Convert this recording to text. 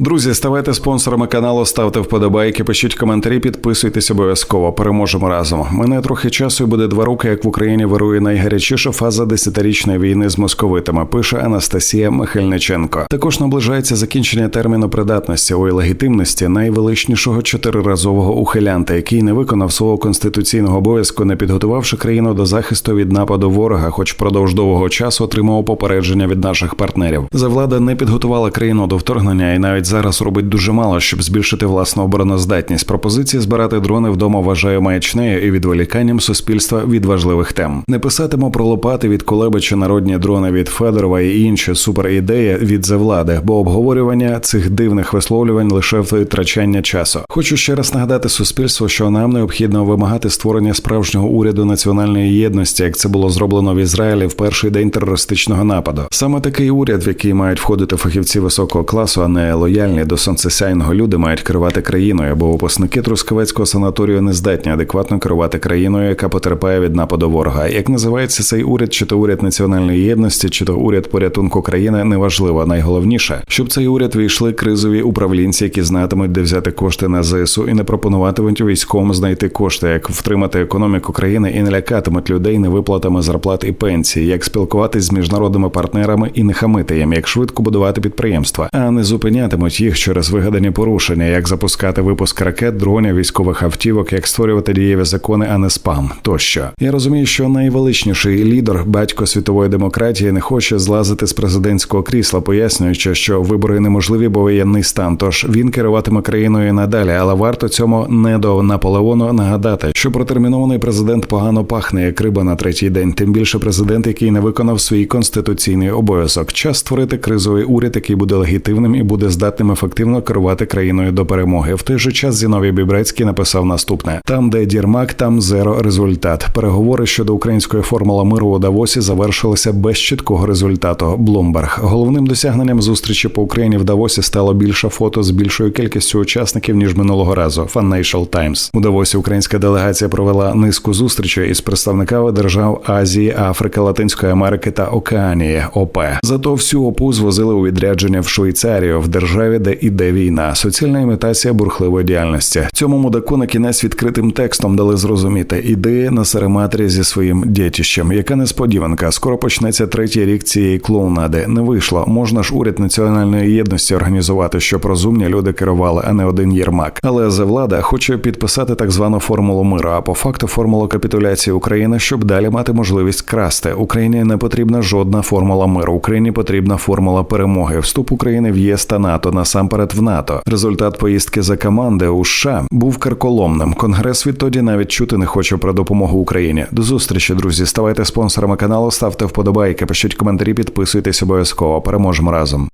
Друзі, ставайте спонсорами каналу, ставте вподобайки, пишіть коментарі, підписуйтесь обов'язково. Переможемо разом. Мене трохи часу і буде два роки, як в Україні вирує найгарячіша фаза десятирічної війни з московитами. Пише Анастасія Михайличенко. Також наближається закінчення терміну придатності у легітимності найвеличнішого чотириразового ухилянта, який не виконав свого конституційного обов'язку, не підготувавши країну до захисту від нападу ворога, хоч впродовж довгого часу отримав попередження від наших партнерів. Завлада не підготувала країну до вторгнення і навіть зараз робить дуже мало, щоб збільшити власну обороноздатність. Пропозиції збирати дрони вдома вважаю маячнею і відволіканням суспільства від важливих тем. Не писатиму про лопати від Кулеби чи народні дрони від Федорова і інші суперідеї від завлади, бо обговорювання цих дивних висловлювань лише витрачання часу. Хочу ще раз нагадати суспільству, що нам необхідно вимагати створення справжнього уряду національної єдності, як це було зроблено в Ізраїлі в перший день терористичного нападу. Саме такий уряд, в який мають входити фахівці високого класу, а не лояльні до сонцесяйного люди, мають керувати країною, бо випускники Трускавецького санаторію не здатні адекватно керувати країною, яка потерпає від нападу ворога. Як називається цей уряд, чи то уряд національної єдності, чи то уряд порятунку країни, неважливо. Найголовніше, щоб цей уряд війшли кризові управлінці, які знатимуть, де взяти кошти на ЗСУ і не пропонуватимуть військовим знайти кошти, як втримати економіку країни і не лякатимуть людей невиплатами зарплат і пенсій, як спілкуватись з міжнародними партнерами і не хамити їм, як швидко будувати підприємства, а не зупинятимуть їх через вигадані порушення, як запускати випуск ракет, дронів, військових автівок, як створювати дієві закони, а не спам тощо. Я розумію, що найвеличніший лідер, батько світової демократії, не хоче злазити з президентського крісла, пояснюючи, що вибори неможливі, бо воєнний стан. Тож він керуватиме країною надалі, але варто цьому не до Наполеону нагадати, що протермінований президент погано пахне як риба на третій день. Тим більше президент, який не виконав свій конституційний обов'язок. Час створити кризовий уряд, який буде легітимним і буде здатним ефективно керувати країною до перемоги. В той же час Зіновій Бібрецький написав наступне: там, де Дірмак, там зеро результат. Переговори щодо української формули миру у Давосі завершилися без чіткого результату. Блумберг головним досягненням зустрічі по Україні в Давосі стало більше фото з більшою кількістю учасників ніж минулого разу. Financial Times. у Давосі. Українська делегація провела низку зустрічей із представниками держав Азії, Африки, Латинської Америки та Океанії. ОП зато всю опу звозили у відрядження в Швейцарію, в державі, де іде війна, соціальна імітація бурхливої діяльності. Цьому мудаку на кінець відкритим текстом дали зрозуміти іди на серематрі зі своїм дітищем. Яка несподіванка? Скоро почнеться третій рік цієї клоунади. Не вийшло. Можна ж уряд національної єдності організувати, щоб розумні люди керували, а не один Єрмак. Але за влада хоче підписати так звану формулу миру, а по факту формулу капітуляції України, щоб далі мати можливість красти. Україні не потрібна жодна формула миру. Україні потрібна формула перемоги. Вступ України в ЄС та НАТО насамперед в НАТО. Результат поїздки за команди у США був карколомним. Конгрес відтоді навіть чути не хоче про допомогу Україні. До зустрічі, друзі. Ставайте спонсорами каналу, ставте вподобайки, пишіть коментарі, підписуйтесь обов'язково. Переможемо разом.